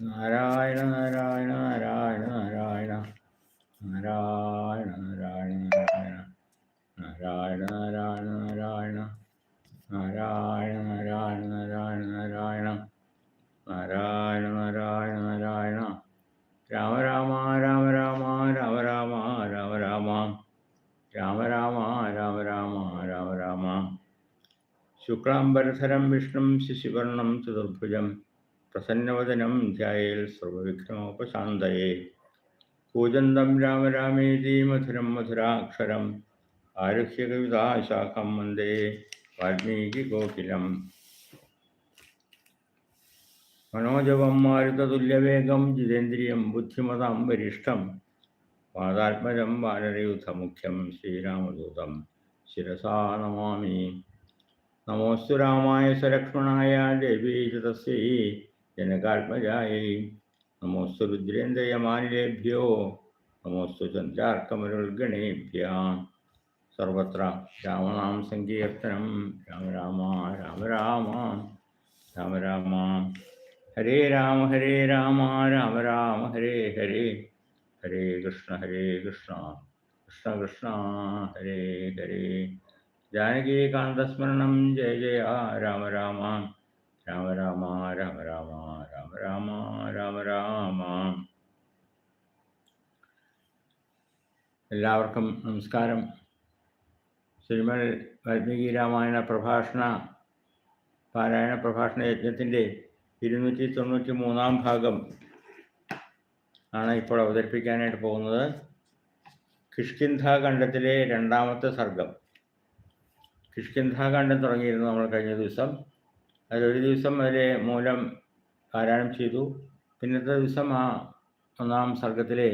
നാരായണ നാരായണ നാരായണ നാരായണ നാരായണ നാരായണ നാരായണ നാരായണ നാരായണ നാരായണ നാരായണ നാരായണ നാരായണ നാരായണ നാരായണ നാരായണ രാമ രാമ രാമ രാമ രാമ രാമ രാമ രാമ രാമ രാമ രാമ രാമ രാമ രാമ ശുക്ലാംബരധരം വിഷ്ണു ശിശുവർണം ചതുർഭുജം പ്രസന്നവദനം ധ്യായേൽ സർവവിഘ്നോപശാന്തയെ. കൂജന്തം രാമ രാമേതി മധുരം മധുരാക്ഷരം. ആരുഹ്യ കവിതാശാഖം വന്ദേ വാൽമീകി ഗോകുലം. മനോജവം മാരുതതുല്യവേഗം ജിതേന്ദ്രിയം ബുദ്ധിമതാം വരിഷ്ഠം. പാദാത്മജം വാനരയുധമുഖ്യം ശ്രീരാമദൂതം. ശിരസാ നമാമി. നമോസ്തു രാമായ സലക്ഷ്മണായ ദേവീ തസ്യൈ जनकात्मजाई नमोऽस्तु रुद्रेन्द्रयमानिलेभ्यो नमोऽस्तु चन्द्रार्कमरुर्गणेभ्यां सर्वत्र रामणां सङ्कीर्तनं। राम राम राम राम राम राम। हरे राम हरे राम राम राम, हरे हरे। हरे कृष्ण हरे कृष्ण। कृष्ण कृष्ण, हरे हरे। जानकी जानकीकान्तस्मरणं जय जय। राम राम। രാമ രാമ രാമ രാമ രാമ രാമ രാമ രാമ. എല്ലാവർക്കും നമസ്കാരം. ശ്രീമൽ വാൽമീകി രാമായണ പ്രഭാഷണ പാരായണ പ്രഭാഷണ യജ്ഞത്തിന്റെ ഇരുന്നൂറ്റി തൊണ്ണൂറ്റി മൂന്നാം ഭാഗം ആണ് ഇപ്പോൾ അവതരിപ്പിക്കാനായിട്ട് പോകുന്നത്. കിഷ്കിന്ധ ഖണ്ഡത്തിലെ രണ്ടാമത്തെ സർഗം. കിഷ്കിന്ധ ഖണ്ഡം തുടങ്ങിയിരുന്നു നമ്മൾ കഴിഞ്ഞ ദിവസം. അതിലൊരു ദിവസം അതിലെ മൂലം പാരായണം ചെയ്തു. പിന്നത്തെ ദിവസം ആ ഒന്നാം സർഗത്തിലെ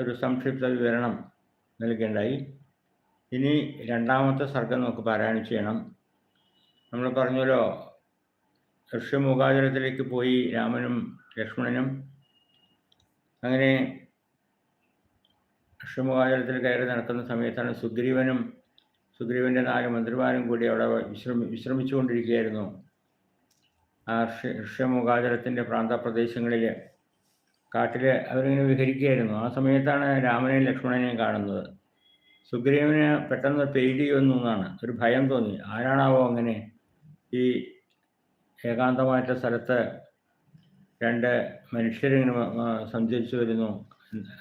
ഒരു സംക്ഷിപ്ത വിവരണം നൽകേണ്ടായി. ഇനി രണ്ടാമത്തെ സർഗം നമുക്ക് പാരായണം ചെയ്യണം. നമ്മൾ പറഞ്ഞല്ലോ ഋഷ്യമുഖാചരത്തിലേക്ക് പോയി രാമനും ലക്ഷ്മണനും. അങ്ങനെ ഋഷ്യമുഖാചരത്തിൽ കയറി നടക്കുന്ന സമയത്താണ് സുഗ്രീവനും സുഗ്രീവന്റെ നാല് മന്ത്രിമാരും കൂടി അവിടെ വിശ്രമി വിശ്രമിച്ചുകൊണ്ടിരിക്കുകയായിരുന്നു. ആ ഋഷ്യ ഋഷ്യമുഖാചരത്തിന്റെ പ്രാന്തപ്രദേശങ്ങളിൽ കാട്ടിൽ അവരിങ്ങനെ വിഹരിക്കുകയായിരുന്നു. ആ സമയത്താണ് രാമനെയും ലക്ഷ്മണനെയും കാണുന്നത്. സുഗ്രീവന് പെട്ടെന്ന് പേടി വന്നു എന്നാണ്. ഒരു ഭയം തോന്നി. ആരാണാവോ അങ്ങനെ ഈ ഏകാന്തമായിട്ട സ്ഥലത്ത് രണ്ട് മനുഷ്യരിങ്ങനെ സഞ്ചരിച്ചു വരുന്നു.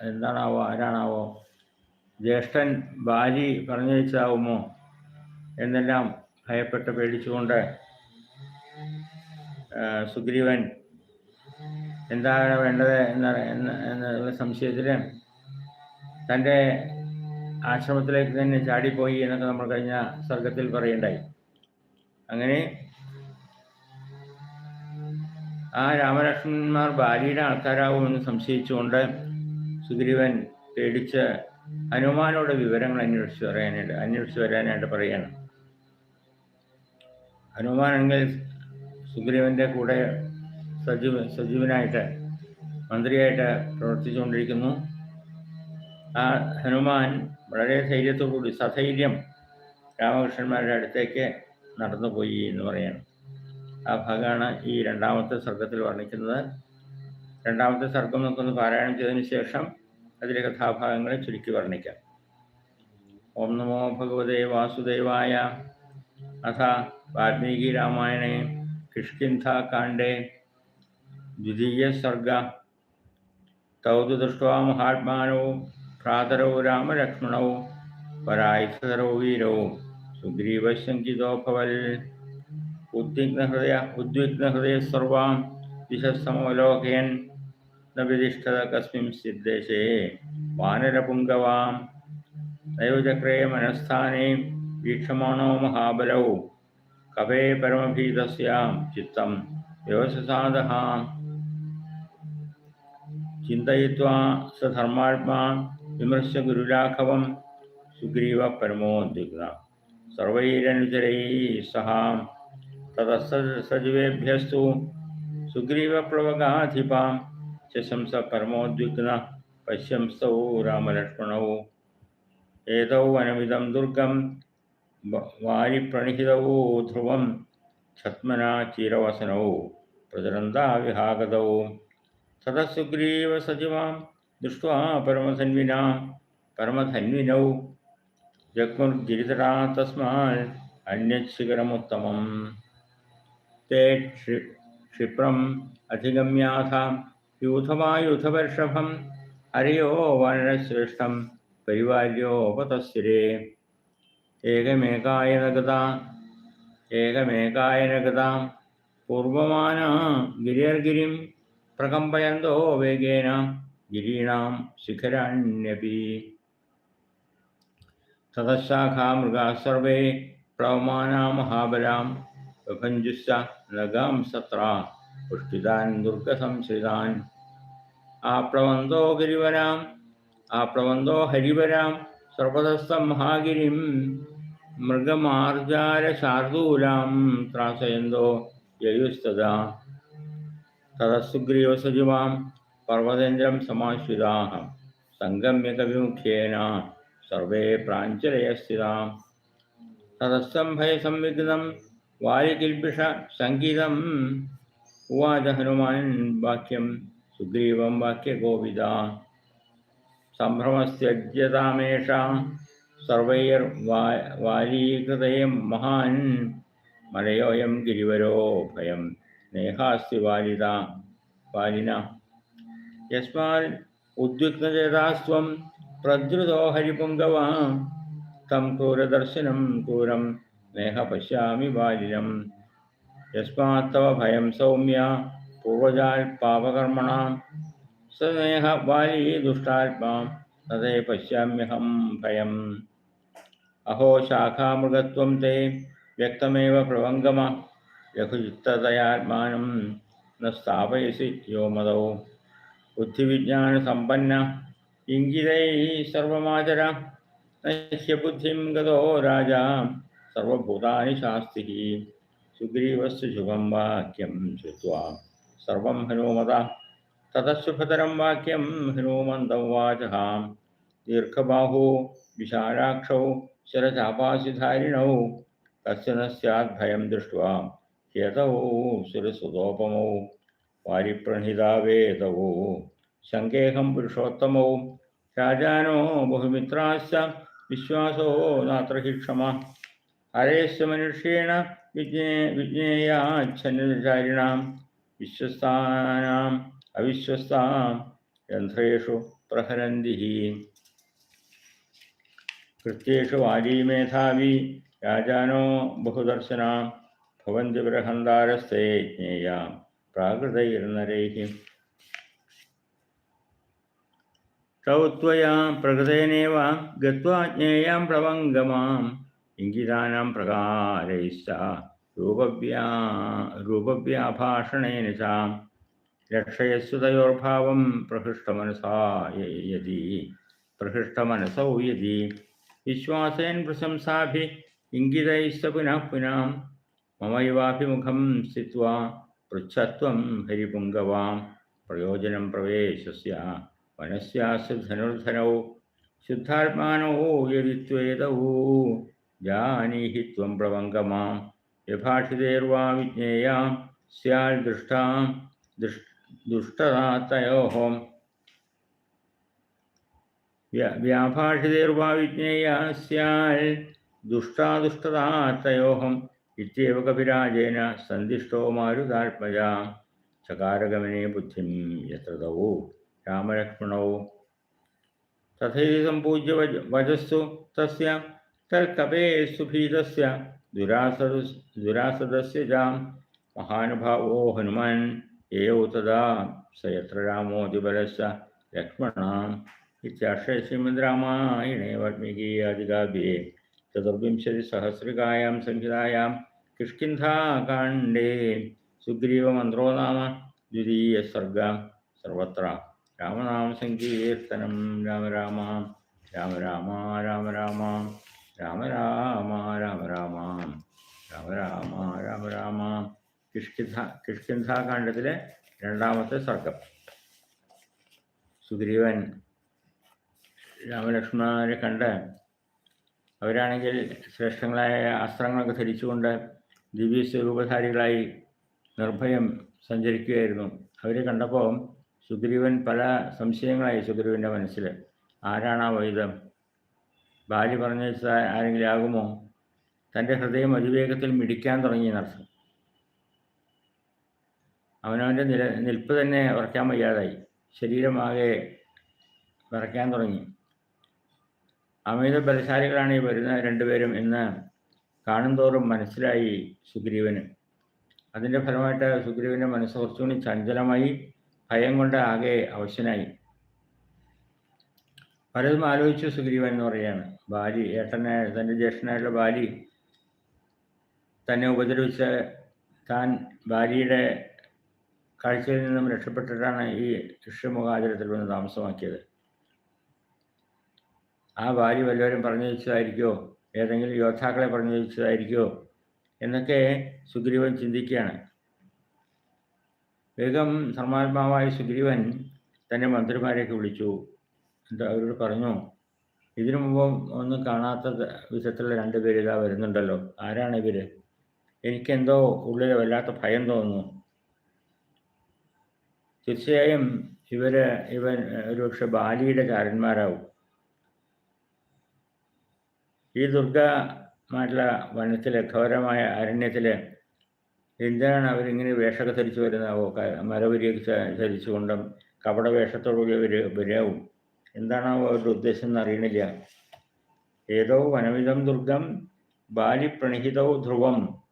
എന്താണാവോ ആരാണാവോ? ജ്യേഷ്ഠൻ ബാലി പറഞ്ഞയച്ചാവുമോ? എന്നെല്ലാം ഭയപ്പെട്ട് പേടിച്ചുകൊണ്ട് സുഗ്രീവൻ എന്താണ് വേണ്ടത്? എന്ന എന്ന- എന്നുള്ള സംശയത്തിൽ തന്റെ ആശ്രമത്തിലേക്ക് തന്നെ ചാടിപ്പോയി എന്നൊക്കെ നമ്മൾ കഴിഞ്ഞ സർഗത്തിൽ പറയണ്ടായി. അങ്ങനെ ആ രാമലക്ഷ്മണന്മാർ ഭാര്യയുടെ ആൾക്കാരാകുമെന്ന് സംശയിച്ചുകൊണ്ട് സുഗ്രീവൻ പേടിച്ച് ഹനുമാനോട് വിവരങ്ങൾ അന്വേഷിച്ച് പറയാനായിട്ട് അന്വേഷിച്ച് വരാനായിട്ട് പറയണം. ഹനുമാനെങ്കിൽ സുഗ്രീവന്റെ കൂടെ സജീവ സജീവനായിട്ട് മന്ത്രിയായിട്ട് പ്രവർത്തിച്ചുകൊണ്ടിരിക്കുന്നു. ആ ഹനുമാൻ വളരെ ധൈര്യത്തോടുകൂടി സധൈര്യം രാമകൃഷ്ണന്മാരുടെ അടുത്തേക്ക് നടന്നുപോയി എന്ന് പറയണം. ആ ഭാഗമാണ് ഈ രണ്ടാമത്തെ സർഗത്തിൽ വർണിക്കുന്നത്. രണ്ടാമത്തെ സർഗം നമുക്കൊന്ന് പാരായണം ചെയ്തതിന് ശേഷം അതിലെ കഥാഭാഗങ്ങളെ ചുരുക്കി വർണ്ണിക്കാം. ഓം നമോ ഭഗവതേ വാസുദേവായ, അഥ വാൽമീകി രാമായണേ കിഷ്കിന്ധാകാണ്ഡേ द्वितीयसर्ग तौ तो दृष्ट्वा महात्मानौ भ्रातरौ रामलक्ष्मणौ परायसरौ वीरौ सुग्रीवशङ्कितोऽभवल् उद्विग्नहृदय उद्विग्नहृदयसर्वां दिशसमवलोकयन् न विधिष्ठत कस्मिन् सिद्धेशे वानरपुङ्गवां नयोचक्रे मनस्थाने वीक्षमाणो महाबलौ कवे परमभीतस्यां चित्तं व्यवससादः चिन्तयित्वा स धर्मात्मा विमृश्य गुरुराघवं सुग्रीवपरमोद्विग्न सर्वैरनुचरैः सह ततः सजीवेभ्यस्तु सुग्रीवप्लवगाधिपां ശശംസ പരമോദ്വിഗ്ന പശ്യംസൗ രാമലക്ഷ്മണൗ ഏതൗ വനമിതം ദുർഗം വ- വാരിപ്രണിഹിതൗ ധ്രുവം ഛത്മന ചീരവസനൗ പ്രചരന്താ വിഹാഗതൗ തതഃ സുഗ്രീവസചിവാം ദൃഷ്ട്വാ പരമധന്വിനാ പരമധന്വിനൗ ജഗ്മുർഗിരിതരാ തസ്മാൽ അന്യശിഖരമുത്തമം തേ ക്ഷി ക്ഷിപ്രം അധിഗമ്യാഥ യൂഥമായുഥവർഷഭം ഹരിയോ വാനശ്രേഷ്ഠം പരിവാര്യോപതസ്രേ ഏകമേകായനഗത ഏകമേകായനഗത പൂർവമാന ഗിരിയർഗിരിം പ്രകമ്പയന്തോ വേഗേന ഗിരീണാം ശിഖരാണ്യപി. തതശാഖാ മൃഗാസർവേ പ്ലവമാനാ മഹാബലാം. പ്രഭഞ്ജുസ നഗാം സത്ര പുഷ്ടിതാൻ ദുർഗസംശ്രിതാൻ ആ പ്രബന്ധോ ഗിരിവരാം ആ പ്രബന്ധോ ഹരിവരാം സർവതസ്ഥം മഹാഗിരിം മൃഗമാർജാരശാർദൂലാം ത്രാസയന്തോ യയുസ്തദാ. തദസുഗ്രീവസജിവാം പർവതേന്ദ്രം സമാശ്രിതാഹം സംഗമ്യകവിമുഖ്യേന സർവേ പ്രാഞ്ചലയസ്ഥിതാം തതസ്തംഭയസംവിഘ്നം വാരികിൽപിഷ സംഗീതം ഉവാച ഹനുമാൻ വാക്യം സുഗ്രീവം വാക്യഗോവിത സംഭ്രമസ്യജ്യതാമേഷ സർവൈർ വാലീകൃതയം മഹാൻ. മലയോയം ഗിരിവരോ ഭയം. നേഹാസ്തി വാലിത വാലിന. യസ്മാൽ ഉദ്വിഗ്നചേതാസ്വം പ്രദ്രുതോ ഹരിപുങ്കവ. തം ക്രൂരദർശനം ക്രൂരം നേഹ പശ്യാമി ബാലിനം യസ്മാത്തവ ഭയം സൗമ്യ പൂർവജാൽ പാപകർമ്മണാം സനേഹ ബാലി ദുഷ്ടാത്മാ തതേ പശ്യാമ്യഹം ഭയം അഹോ ശാഖാമൃഗത്വം തേ വ്യക്തമേവ പ്രവംഗമ ലഘുചിത്തതയാത്മാനം ന സ്ഥാപയസി യോമതോ ബുദ്ധിവിജ്ഞാനസമ്പന്ന ഇംഗിതൈ സർവമാചര നശ്യബുദ്ധിം ഗതോ രാജ സർവഭൂതാനി ശാസ്തി सुग्रीवस्तु शुभम वाक्यम श्रुवा सर्व हनुमद ततशुभतरम वाक्यम हनुमंदवाचहा दीर्घबाहो, विशालाक्ष शरचापाशिधारिण कस्य न स्याद्भयं दृष्ट्वा ह्यतौ सुरसुतोपमौ वारिप्रणिता वेदवो शङ्केऽहं पुरुषोत्तमौ। राजानो विश्वासो नात्र क्षमा। ഹരേസ്വ വിജ്ഞേ വിജ്ഞേയാച്ഛനുചാരിണാം വിശ്വസ്താനാം അവിശ്വസ്താം ഗ്രന്ഥേഷു പ്രഹരന്തിഹി. കൃത്യേഷു വാലീ മേധാവി രാജാനോ ബഹുദർശനാം ഭവന്തി ബൃഹന്താരസ്തേ ജ്ഞേയാം പ്രാകൃതൈർനരൈഹി. തൗ പ്രകൃതേനേവ ഗത്വാ ജ്ഞേയാം പ്രവംഗമാം ഇംഗിതാനാം പ്രകാരൈശ്ച രൂപവ്യാ രൂപവ്യാഭാഷണേന ച. രക്ഷയസ്വതയോർഭാവം പ്രഹൃഷ്ടമനസാ പ്രഹൃഷ്ടമനസൗ യതി. വിശ്വാസേൻ പ്രശംസാഭി ഇംഗിതൈസ്ത പുനഃ പുനഃ. മമൈവാഭിമുഖം സ്ഥിത്വാ പൃച്ഛത്വം ഹരിപുങ്കവാം. പ്രയോജനം പ്രവേശസ വനസ്യാസ് ധനുർധനൗ ശുദ്ധാത്മാനോ യതിത്വേതൗ. जानीहि त्वं प्रवङ्गमां व्यभाषितेर्वा विज्ञेया स्याल् दृष्टां दृष् दुष्टता तयोः व्या व्याभाषितेर्वा विज्ञेया स्याल् दुष्टादुष्टता इत्येव कविराजेन सन्दिष्टो मारुतात्मजा। चकारगमने बुद्धिं यत्र तौ रामलक्ष्मणौ। तथैव सम्पूज्य वज वजस्सु तस्य तर्कवे दुरास दुरासद दुरासदस्य जाम। महानुभावो हनुमान्, एव तदा स यत्र रामो दिबलस्य लक्ष्मणाम् इत्याश्रय श्रीमद्रामायणे वाल्मीकीयादिकाव्ये चतुर्विंशतिसहस्रिकायां संहितायां किष्किन्धाकाण्डे सुग्रीवमन्त्रो नाम द्वितीयसर्ग सर्वत्र। रामनामसङ्कीर्तनं राम राम राम राम राम राम। രാമ രാമ രാമ രാമ രാമ രാമ രാമ. രാമ കിഷ്കിന്ധ കിഷ്കിന്ധാകാണ്ഡത്തിലെ രണ്ടാമത്തെ സർഗം സുഗ്രീവൻ രാമലക്ഷ്മണനെ കണ്ട് അവരാണെങ്കിൽ ശ്രേഷ്ഠങ്ങളായ അസ്ത്രങ്ങളൊക്കെ ധരിച്ചുകൊണ്ട് ദിവ്യ സ്വരൂപധാരികളായി നിർഭയം സഞ്ചരിക്കുകയായിരുന്നു. അവരെ കണ്ടപ്പോൾ സുഗ്രീവൻ പല സംശയങ്ങളായി സുഗ്രീവന്റെ മനസ്സിൽ. ആരാണ് ആ വൈദം ബാലി പറഞ്ഞ ആരെങ്കിലും ആകുമോ? തന്റെ ഹൃദയം അതിവേഗത്തിൽ മിടിക്കാൻ തുടങ്ങി നടത്തും അവനവന്റെ നില നിൽപ്പ് തന്നെ ഉറക്കാൻ വയ്യാതായി. ശരീരമാകെ വിറയ്ക്കാൻ തുടങ്ങി. അമിത ബലശാലികളാണ് ഈ വരുന്ന രണ്ടുപേരും എന്ന് കാണുന്തോറും മനസ്സിലായി സുഗ്രീവന്. അതിന്റെ ഫലമായിട്ട് സുഗ്രീവന്റെ മനസ്സ് കുറച്ചുകൂടി ചഞ്ചലമായി ഭയം കൊണ്ട് ആകെ അവശനായി. പലതും ആലോചിച്ചു സുഗ്രീവൻ എന്ന് പറയാണ് ബാലി ഏട്ടനെ തന്റെ ജ്യേഷ്ഠനായിട്ടുള്ള ബാലി തന്നെ ഉപദ്രവിച്ച താൻ ബാലിയുടെ കാഴ്ചയിൽ നിന്നും രക്ഷപ്പെട്ടിട്ടാണ് ഈ ഋഷിമുഖാചരത്തിൽ വന്ന് താമസമാക്കിയത്. ആ ബാലി വല്ലവരും പറഞ്ഞു വെച്ചതായിരിക്കോ ഏതെങ്കിലും യോദ്ധാക്കളെ പറഞ്ഞു വെച്ചതായിരിക്കോ എന്നൊക്കെ സുഗ്രീവൻ ചിന്തിക്കുകയാണ്. വേഗം ധർമാത്മാവായ സുഗ്രീവൻ തന്റെ മന്ത്രിമാരെയൊക്കെ വിളിച്ചു. എന്നിട്ട് അവരോട് പറഞ്ഞു ഇതിനു മുമ്പ് ഒന്നും കാണാത്ത വിധത്തിലുള്ള രണ്ട് പേര് ഇതാ വരുന്നുണ്ടല്ലോ. ആരാണ് ഇവർ? എനിക്കെന്തോ ഉള്ളിൽ വല്ലാത്ത ഭയം തോന്നുന്നു. തീർച്ചയായും ഇവർ ഇവൻ ഒരുപക്ഷെ ബാലിയുടെ ചാരന്മാരാവും ഈ ദുർഗമായിട്ടുള്ള വനത്തിലെ ഘോരമായ അരണ്യത്തിലെ എന്തിനാണ് അവരിങ്ങനെ വേഷമൊക്കെ ധരിച്ചു വരുന്നത്? മരവരിയൊക്കെ ധരിച്ചുകൊണ്ടും കപട വേഷത്തോടുകൂടി അവർ വരാവും എന്താണാവോ അവരുടെ ഉദ്ദേശം എന്ന് അറിയണില്ല. ഏതോ വനവിധം ദുർഗം ബാലിപ്രണിഹിതോ ധ്രുവം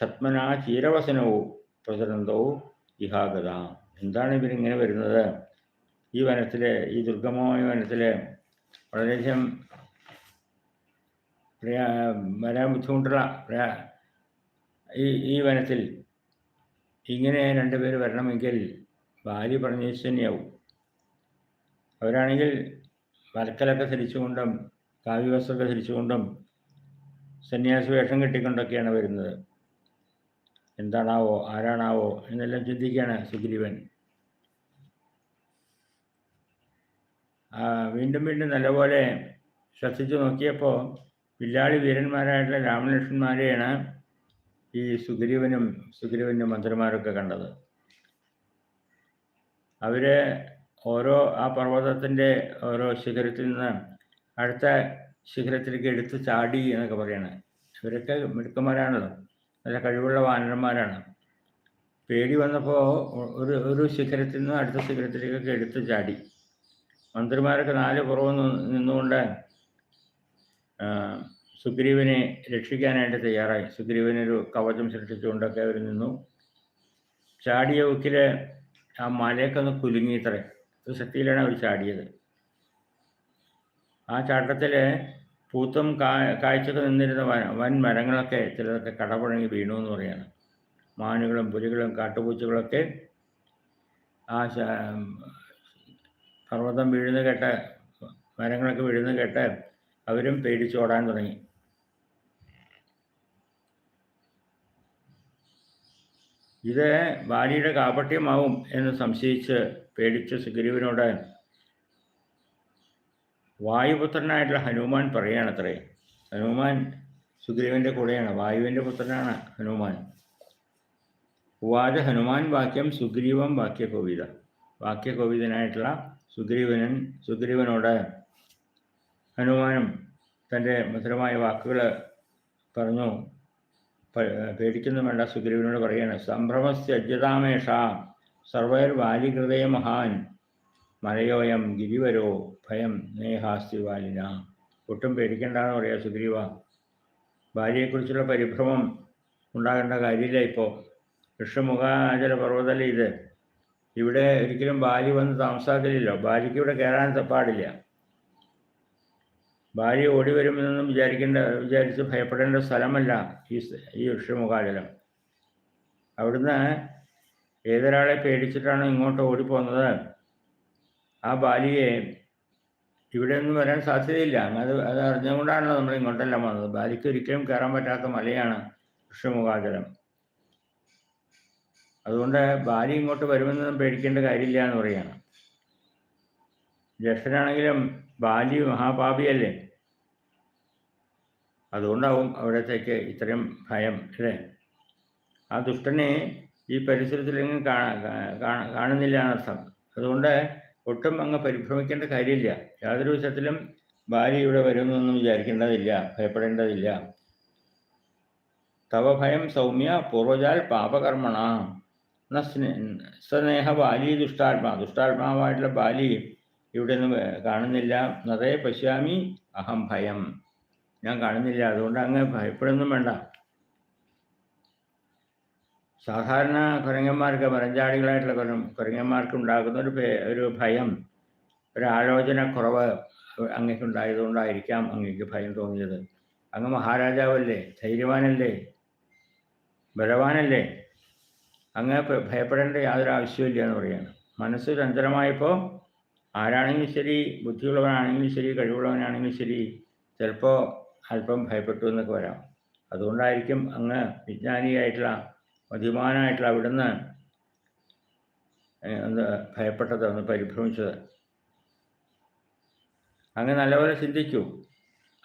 ഛത്മനാ ചീരവസനവും പ്രചരന്തോ ഇഹാഗത. എന്താണ് ഇവരിങ്ങനെ വരുന്നത്? ഈ വനത്തിലെ ഈ ദുർഗമമായ വനത്തിലെ വളരെയധികം പ്രയാ വരാൻ ബുദ്ധിമുട്ടുള്ള പ്രയാ ഈ ഈ വനത്തിൽ ഇങ്ങനെ രണ്ടുപേർ വരണമെങ്കിൽ ബാലി പറഞ്ഞ അവരാണെങ്കിൽ വരക്കലൊക്കെ ധരിച്ചുകൊണ്ടും കാവ്യവസ്ത്രമൊക്കെ ധരിച്ചുകൊണ്ടും സന്യാസി വേഷം കെട്ടിക്കൊണ്ടൊക്കെയാണ് വരുന്നത്. എന്താണാവോ ആരാണാവോ എന്നെല്ലാം ചിന്തിക്കുകയാണ് സുഗ്രീവൻ. വീണ്ടും വീണ്ടും നല്ലപോലെ ശ്രദ്ധിച്ചു നോക്കിയപ്പോൾ വില്ലാളി വീരന്മാരായിട്ടുള്ള രാമലക്ഷ്മന്മാരെയാണ് ഈ സുഗ്രീവനും സുഗ്രീവന്റെ മന്ത്രിമാരൊക്കെ കണ്ടത്. അവർ ഓരോ ആ പർവതത്തിന്റെ ഓരോ ശിഖരത്തിൽ നിന്ന് അടുത്ത ശിഖരത്തിലേക്ക് എടുത്ത് ചാടി എന്നൊക്കെ പറയണേ. ഇവരൊക്കെ മിടുക്കന്മാരാണല്ലോ. നല്ല കഴിവുള്ള വാനരന്മാരാണ്. പേടി വന്നപ്പോൾ ഒരു ഒരു ശിഖരത്തിൽ നിന്ന് അടുത്ത ശിഖരത്തിലേക്കൊക്കെ എടുത്ത് ചാടി. മന്ത്രിമാരൊക്കെ നാല് പുറവ് നിന്നുകൊണ്ട് സുഗ്രീവനെ രക്ഷിക്കാനായിട്ട് തയ്യാറായി. സുഗ്രീവനൊരു കവചം സൃഷ്ടിച്ചുകൊണ്ടൊക്കെ അവർ നിന്നു. ചാടിയ ഉക്കിൽ ആ മലയൊക്കെ ഒന്ന് കുലുങ്ങിത്രേ ശക്തിയിലാണ് അവർ ചാടിയത്. ആ ചാട്ടത്തിൽ പൂത്തും കാ കാഴ്ചക്ക് നിന്നിരുന്ന വൻ മരങ്ങളൊക്കെ ചിലതൊക്കെ കടപുഴങ്ങി വീണു എന്ന് പറയാണ്. മാനുകളും പുലികളും കാട്ടുപൂച്ചകളൊക്കെ ആ പർവതം വീഴുന്ന കേട്ട് മരങ്ങളൊക്കെ വീഴുന്ന കേട്ട് അവരും പേടിച്ചോടാൻ തുടങ്ങി. ഇത് ബാലിയുടെ കാപട്യമാവും എന്ന് സംശയിച്ച് പേടിച്ച സുഗ്രീവനോട് വായുപുത്രനായിട്ടുള്ള ഹനുമാൻ പറയുകയാണത്രേ ഹനുമാൻ സുഗ്രീവന്റെ കൂടെയാണ്. വായുവിന്റെ പുത്രനാണ് ഹനുമാൻ. ഉവാച ഹനുമാൻ വാക്യം സുഗ്രീവം വാക്യകോവിത. വാക്യകോവിതനായിട്ടുള്ള സുഗ്രീവനൻ സുഗ്രീവനോട് ഹനുമാനും തന്റെ മധുരമായ വാക്കുകൾ പറഞ്ഞു. പേടിക്കുന്നു വേണ്ട സുഗ്രീവനോട് പറയാണ് സംഭ്രമസ്യ അജ്യതാമേഷ സർവൈർ വാലികൃതയ മഹാൻ മലയോയം ഗിരിവരോ ഭയം നേഹാസ്തി വാലിന. ഒട്ടും പേടിക്കേണ്ടെന്ന് പറയാം സുഗ്രീവ. ഭാര്യയെക്കുറിച്ചുള്ള പരിഭ്രമം ഉണ്ടാകേണ്ട കാര്യമില്ല ഇപ്പോൾ ഋഷമുഖാചല പർവതല്ലേ ഇത്. ഇവിടെ ഒരിക്കലും ബാലി വന്ന് താമസാക്കലില്ലോ. ബാലിക്ക് ഇവിടെ കയറാൻ പാടില്ല. ഭാര്യ ഓടി വരുമെന്നൊന്നും വിചാരിക്കേണ്ട വിചാരിച്ച് ഭയപ്പെടേണ്ട സ്ഥലമല്ല ഈ ഈ ഋഷിമുഖാചലം അവിടുന്ന് ഏതൊരാളെ പേടിച്ചിട്ടാണ് ഇങ്ങോട്ട് ഓടിപ്പോന്നത് ആ ബാലിയെ ഇവിടെ ഒന്നും വരാൻ സാധ്യതയില്ല. അത് അത് അറിഞ്ഞുകൊണ്ടാണല്ലോ നമ്മൾ ഇങ്ങോട്ടെല്ലാം വന്നത്. ബാലിക്ക് ഒരിക്കലും കയറാൻ പറ്റാത്ത മലയാണ് ഋഷിമുഖാചലം അതുകൊണ്ട് ബാലി ഇങ്ങോട്ട് വരുമെന്നൊന്നും പേടിക്കേണ്ട കാര്യമില്ല എന്ന് പറയുകയാണ്. ജ്യേഷ്ഠനാണെങ്കിലും ബാലി മഹാപാപിയല്ലേ? അതുകൊണ്ടാവും അവിടത്തേക്ക് ഇത്രയും ഭയം അല്ലേ? ആ ദുഷ്ടനെ ഈ പരിസരത്തിലെങ്കിലും കാണുന്നില്ല എന്നർത്ഥം അതുകൊണ്ട് ഒട്ടും അങ്ങ് പരിഭ്രമിക്കേണ്ട കാര്യമില്ല. യാതൊരു വിധത്തിലും ഭാര്യ ഇവിടെ വരുമെന്നൊന്നും വിചാരിക്കേണ്ടതില്ല ഭയപ്പെടേണ്ടതില്ല. തവ ഭയം സൗമ്യ പൂർവജാൽ പാപകർമ്മണ. സ്നേഹ ബാലി ദുഷ്ടാത്മാ. ദുഷ്ടാത്മാവായിട്ടുള്ള ബാലി ഇവിടെ നിന്ന് കാണുന്നില്ല. നതേ പശ്യാമി അഹം ഭയം. ഞാൻ കാണുന്നില്ല. അതുകൊണ്ട് അങ്ങ് ഭയപ്പെടുന്നും വേണ്ട. സാധാരണ കുരങ്ങന്മാർക്ക് മരഞ്ചാടികളായിട്ടുള്ള കുരങ്ങന്മാർക്ക് ഉണ്ടാകുന്ന ഒരു ഒരു ഭയം ഒരു ആലോചന കുറവ് അങ്ങേക്കുണ്ടായതുകൊണ്ടായിരിക്കാം അങ്ങേക്ക് ഭയം തോന്നിയത്. അങ്ങ് മഹാരാജാവല്ലേ? ധൈര്യവാനല്ലേ? ബലവാനല്ലേ? അങ്ങ് ഭയപ്പെടേണ്ട യാതൊരു ആവശ്യമില്ല എന്ന് പറയുകയാണ്. മനസ്സ് ചഞ്ചലമായപ്പോൾ ആരാണെങ്കിലും ശരി ബുദ്ധിയുള്ളവനാണെങ്കിലും ശരി കഴിവുള്ളവനാണെങ്കിലും ശരി ചിലപ്പോൾ അല്പം ഭയപ്പെട്ടു എന്നൊക്കെ വരാം. അതുകൊണ്ടായിരിക്കും അങ്ങ് വിജ്ഞാനിയായിട്ടുള്ള മതിമാനായിട്ടുള്ള അവിടുന്ന് ഒന്ന് ഭയപ്പെട്ടത് ഒന്ന് പരിഭ്രമിച്ചത്. അങ്ങ് നല്ലപോലെ ചിന്തിക്കൂ.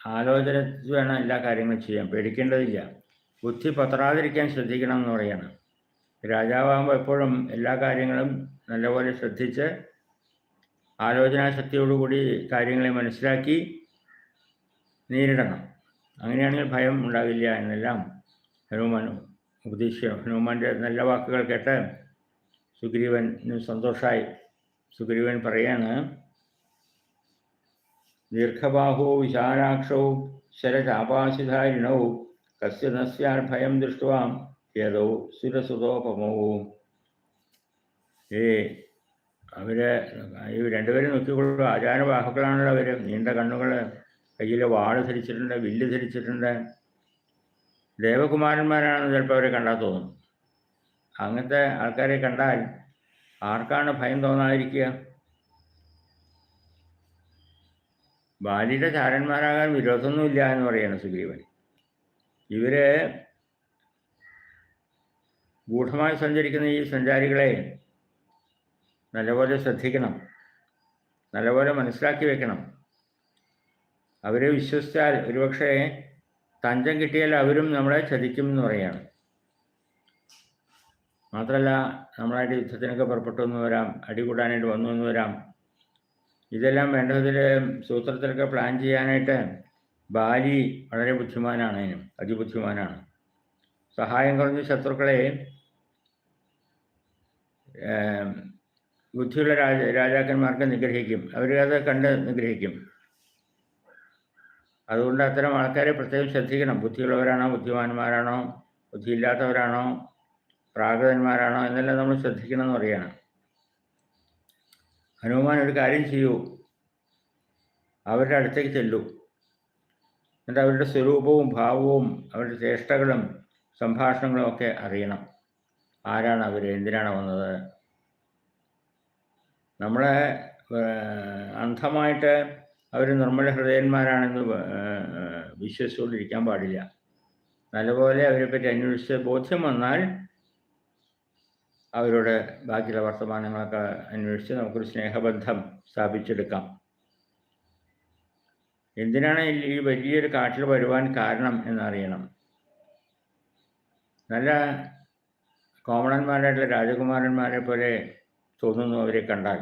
ആലോചന വേണം എല്ലാ കാര്യങ്ങളും ചെയ്യാൻ. പേടിക്കേണ്ടതില്ല. ബുദ്ധി പത്രാതിരിക്കാൻ ശ്രദ്ധിക്കണം എന്ന് പറയണം. രാജാവാകുമ്പോൾ എപ്പോഴും എല്ലാ കാര്യങ്ങളും നല്ലപോലെ ശ്രദ്ധിച്ച് ആലോചനാശക്തിയോടുകൂടി കാര്യങ്ങളെ മനസ്സിലാക്കി നേരിടണം. അങ്ങനെയാണെങ്കിൽ ഭയം ഉണ്ടാകില്ല എന്നെല്ലാം ഹനുമാൻ ഉപദേശിക്കണം ഹനുമാന്റെ നല്ല വാക്കുകൾ കേട്ട് സുഗ്രീവന് സന്തോഷമായി സുഗ്രീവൻ പറയാണ് ദീർഘബാഹോ വിശാലാക്ഷോ ശരചാപാശിധാരിണോ കസ്യ നസ്യാൽ ഭയം ദൃഷ്ടവാം ഏതോ സുരസുതോപമവും ഏ അവർ ഈ രണ്ടുപേരും നോക്കിക്കൊള്ളു ആചാരവാഹുക്കളാണല്ലോ അവർ. നീണ്ട കണ്ണുകൾ കയ്യിൽ വാൾ ധരിച്ചിട്ടുണ്ട് വില്ല് ധരിച്ചിട്ടുണ്ട്. ദേവകുമാരന്മാരാണെന്ന് ചിലപ്പോൾ അവരെ കണ്ടാൽ തോന്നും. അങ്ങനത്തെ ആൾക്കാരെ കണ്ടാൽ ആർക്കാണ് ഭയം തോന്നാതിരിക്കുക? ബാലിയുടെ ചാരന്മാരാകാൻ വിരോധമൊന്നുമില്ല എന്ന് പറയാണ് സുഗ്രീവൻ. ഇവർ ഗൂഢമായി സഞ്ചരിക്കുന്ന ഈ സഞ്ചാരികളെ നല്ലപോലെ ശ്രദ്ധിക്കണം. നല്ലപോലെ മനസ്സിലാക്കി വെക്കണം. അവരെ വിശ്വസിച്ചാൽ ഒരുപക്ഷെ തഞ്ചം കിട്ടിയാൽ അവരും നമ്മളെ ചതിക്കും എന്ന് പറയാണ്. മാത്രമല്ല നമ്മളായിട്ട് യുദ്ധത്തിനൊക്കെ പുറപ്പെട്ടു എന്ന് വരാം അടികൂടാനായിട്ട് വന്നു എന്ന് വരാം. ഇതെല്ലാം വേണ്ടതിൽ സൂത്രത്തിലൊക്കെ പ്ലാൻ ചെയ്യാനായിട്ട് ബാലി വളരെ ബുദ്ധിമാനാണ് അതിനും അതിബുദ്ധിമാനാണ്. സഹായം കുറഞ്ഞ ശത്രുക്കളെ ബുദ്ധിയുള്ള രാജ രാജാക്കന്മാർക്ക് നിഗ്രഹിക്കും. അവരത് കണ്ട് നിഗ്രഹിക്കും. അതുകൊണ്ട് അത്തരം ആൾക്കാരെ പ്രത്യേകം ശ്രദ്ധിക്കണം. ബുദ്ധിയുള്ളവരാണോ ബുദ്ധിമാന്മാരാണോ ബുദ്ധിയില്ലാത്തവരാണോ പ്രാകൃതന്മാരാണോ എന്നെല്ലാം നമ്മൾ ശ്രദ്ധിക്കണം എന്ന് പറയുകയാണ് ഹനുമാൻ ഒരു കാര്യം ചെയ്യൂ. അവരുടെ അടുത്തേക്ക് ചെല്ലൂ. എന്നിട്ട് അവരുടെ സ്വരൂപവും ഭാവവും അവരുടെ ചേഷ്ടകളും സംഭാഷണങ്ങളും ഒക്കെ അറിയണം. ആരാണ് അവർ എന്തിനാണ് വന്നത്? നമ്മളെ അന്ധമായിട്ട് അവർ നിർമ്മല ഹൃദയന്മാരാണെന്ന് വിശ്വസിച്ചുകൊണ്ടിരിക്കാൻ പാടില്ല. നല്ലപോലെ അവരെപ്പറ്റി അന്വേഷിച്ച് ബോധ്യം വന്നാൽ അവരുടെ ബാക്കിയുള്ള വർത്തമാനങ്ങളൊക്കെ അന്വേഷിച്ച് നമുക്കൊരു സ്നേഹബന്ധം സ്ഥാപിച്ചെടുക്കാം. എന്തിനാണ് ഈ വലിയൊരു കാട്ടിൽ വരുവാൻ കാരണം എന്നറിയണം. നല്ല കോമണന്മാരായിട്ടുള്ള രാജകുമാരന്മാരെ പോലെ തോന്നുന്നു അവരെ കണ്ടാൽ.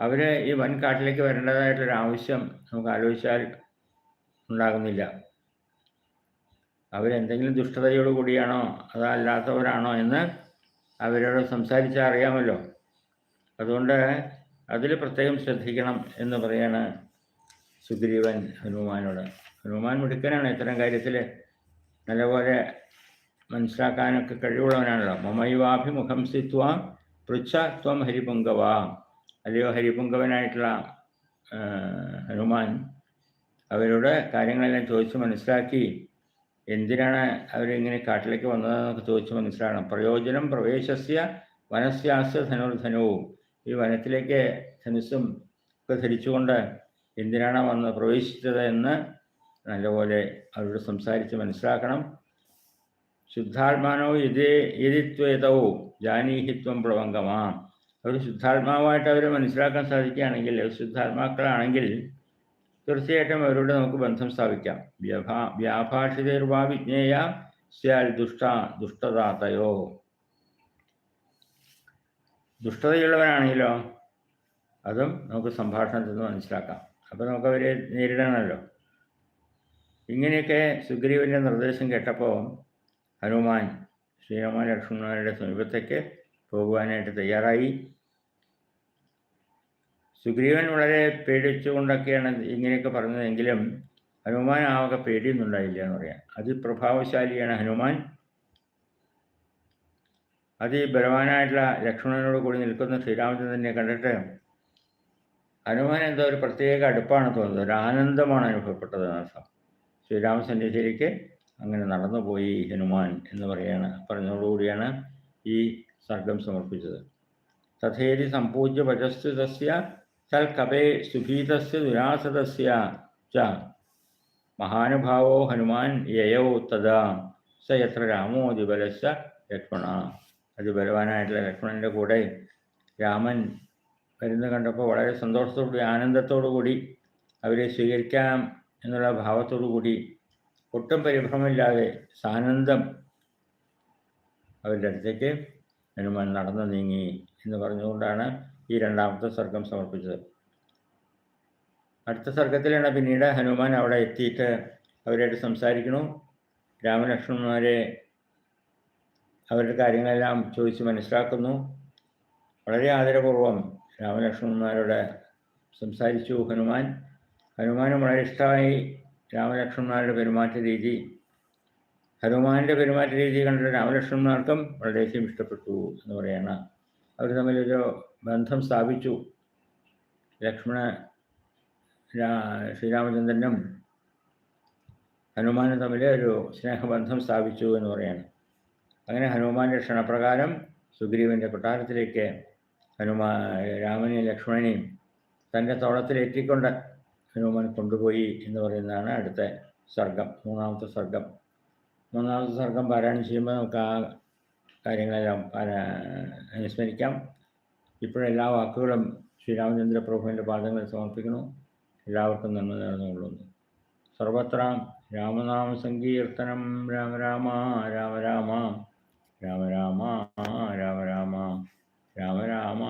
അവർ ഈ വൻ കാട്ടിലേക്ക് വരേണ്ടതായിട്ടുള്ളൊരു ആവശ്യം നമുക്ക് ആലോചിച്ചാൽ ഉണ്ടാകുന്നില്ല. അവരെന്തെങ്കിലും ദുഷ്ടതയോട് കൂടിയാണോ അതല്ലാത്തവരാണോ എന്ന് അവരോട് സംസാരിച്ചാൽ അറിയാമല്ലോ. അതുകൊണ്ട് അതിൽ പ്രത്യേകം ശ്രദ്ധിക്കണം എന്ന് പറയാണ് സുഗ്രീവൻ ഹനുമാനോട്. ഹനുമാൻ മിടുക്കനാണ് ഇത്തരം കാര്യത്തിൽ നല്ലപോലെ മനസ്സിലാക്കാനൊക്കെ കഴിവുള്ളവനാണല്ലോ. മമൈവാഭിമുഖം സ്ഥിത്വ പൃച്ഛ ത്വം ഹരിപുങ്കവ. അല്ലയോ ഹരിപുങ്കവനായിട്ടുള്ള ഹനുമാൻ അവരോട് കാര്യങ്ങളെല്ലാം ചോദിച്ച് മനസ്സിലാക്കി എന്തിനാണ് അവരിങ്ങനെ കാട്ടിലേക്ക് വന്നതെന്നൊക്കെ ചോദിച്ച് മനസ്സിലാണ് പ്രയോജനം പ്രവേശസ്യ വനസ്യാസ്യ ധനുർധനുവും ഈ വനത്തിലേക്ക് ധനുസ്സും ഒക്കെ ധരിച്ചുകൊണ്ട് എന്തിനാണ് വന്ന് പ്രവേശിച്ചത് എന്ന് നല്ലപോലെ അവരോട് സംസാരിച്ച് മനസ്സിലാക്കണം. ശുദ്ധാത്മാനോ ഇതേ ഇതിത്വേതവും ജാനീഹിത്വം പ്ലവങ്കമാം അവർ ശുദ്ധാത്മാവായിട്ട് അവരെ മനസ്സിലാക്കാൻ സാധിക്കുകയാണെങ്കിൽ ശുദ്ധാത്മാക്കളാണെങ്കിൽ തീർച്ചയായിട്ടും അവരോട് നമുക്ക് ബന്ധം സ്ഥാപിക്കാം. വ്യഭാ വ്യാഭാഷിതർവാ വിജ്ഞേയ സ്യാൽ ദുഷ്ട ദുഷ്ടദാതയോ ദുഷ്ടതയുള്ളവനാണെങ്കിലോ അതും നമുക്ക് സംഭാഷണത്തിൽ നിന്ന് മനസ്സിലാക്കാം. അപ്പോൾ നമുക്ക് അവരെ നേരിടണമല്ലോ. ഇങ്ങനെയൊക്കെ സുഗ്രീവന്റെ നിർദ്ദേശം കേട്ടപ്പോൾ ഹനുമാൻ ശ്രീരാമ ലക്ഷ്മണന്മാരുടെ സമീപത്തേക്ക് പോകുവാനായിട്ട് തയ്യാറായി. സുഗ്രീവൻ വളരെ പേടിച്ചുകൊണ്ടൊക്കെയാണ് ഇങ്ങനെയൊക്കെ പറഞ്ഞതെങ്കിലും ഹനുമാൻ ആവൊക്കെ പേടിയൊന്നുണ്ടായില്ല എന്ന് പറയാം. അതിപ്രഭാവശാലിയാണ് ഹനുമാൻ. അതിബലവാനായിട്ടുള്ള ലക്ഷ്മണനോട് കൂടി നിൽക്കുന്ന ശ്രീരാമചന്ദ്രനെ കണ്ടിട്ട് ഹനുമാൻ എന്തോ ഒരു പ്രത്യേക അടുപ്പാണ് തോന്നുന്നത്. ഒരു ആനന്ദമാണ് അനുഭവപ്പെട്ടത് എന്നർത്ഥം ശ്രീരാമസന്നിധിയിലേക്ക് അങ്ങനെ നടന്നുപോയി ഹനുമാൻ എന്ന് പറയാണ് പറഞ്ഞതോടുകൂടിയാണ് ഈ സർഗം സമർപ്പിച്ചത്. തഥേരി സമ്പൂജ്യ ഭജസ്തു തസ്യ തൽകപേ സുഭീതസ് ദുരാസതസ്യ ച മഹാനുഭാവോ ഹനുമാൻ യയോ തഥാ സ എത്ര രാമോ ദിബലസ്യ ലക്ഷ്മണ അതിബലവാനായിട്ടുള്ള ലക്ഷ്മണന്റെ കൂടെ രാമൻ വരുന്ന കണ്ടപ്പോൾ വളരെ സന്തോഷത്തോടുകൂടി ആനന്ദത്തോടു കൂടി അവരെ സ്വീകരിക്കാം എന്നുള്ള ഭാവത്തോടു കൂടി ഒട്ടും പരിഭ്രമമില്ലാതെ സാനന്ദം അവരുടെ അടുത്തേക്ക് ഹനുമാൻ നടന്നു നീങ്ങി എന്ന് പറഞ്ഞുകൊണ്ടാണ് ഈ രണ്ടാമത്തെ സർഗം സമർപ്പിച്ചത്. അടുത്ത സർഗത്തിലാണ് പിന്നീട് ഹനുമാൻ അവിടെ എത്തിയിട്ട് അവരായിട്ട് സംസാരിക്കണു രാമലക്ഷ്മണന്മാരെ അവരുടെ കാര്യങ്ങളെല്ലാം ചോദിച്ച് മനസ്സിലാക്കുന്നു. വളരെ ആദരപൂർവം രാമലക്ഷ്മണന്മാരോട് സംസാരിച്ചു ഹനുമാൻ. ഹനുമാനും വളരെ ഇഷ്ടമായി രാമലക്ഷ്മണന്മാരുടെ പെരുമാറ്റ രീതി. ഹനുമാന്റെ പെരുമാറ്റ രീതി കണ്ടിട്ട് രാമലക്ഷ്മണന്മാർക്കും വളരെയധികം ഇഷ്ടപ്പെട്ടു എന്ന് പറയാണ് അവർ തമ്മിലൊരു ബന്ധം സ്ഥാപിച്ചു. ലക്ഷ്മണ ശ്രീരാമചന്ദ്രനും ഹനുമാനും തമ്മിൽ ഒരു സ്നേഹബന്ധം സ്ഥാപിച്ചു എന്ന് പറയാണ്. അങ്ങനെ ഹനുമാന്റെ ക്ഷണപ്രകാരം സുഗ്രീവന്റെ കൊട്ടാരത്തിലേക്ക് ഹനുമാ രാമനെയും ലക്ഷ്മണനെയും തന്റെ തോളത്തിലേറ്റിക്കൊണ്ട് ഹനുമാൻ കൊണ്ടുപോയി എന്ന് പറയുന്നതാണ് അടുത്ത സർഗം മൂന്നാമത്തെ സർഗം. മൂന്നാമത്തെ സർഗം പാരായണം ചെയ്യുമ്പോൾ നമുക്ക് ആ കാര്യങ്ങളെല്ലാം അനുസ്മരിക്കാം ഇപ്പോഴെല്ലാ വാക്കുകളും ശ്രീരാമചന്ദ്ര പ്രഭുവിന്റെ പാദങ്ങൾ സമർപ്പിക്കുന്നു. എല്ലാവർക്കും നന്മ നേർന്നുകൊള്ളുന്നു. സർവത്ര രാമനാമ സങ്കീർത്തനം. രാമ രാമ രാമ രാമ രാമ രാമ രാമ രാമ രാമ രാമ.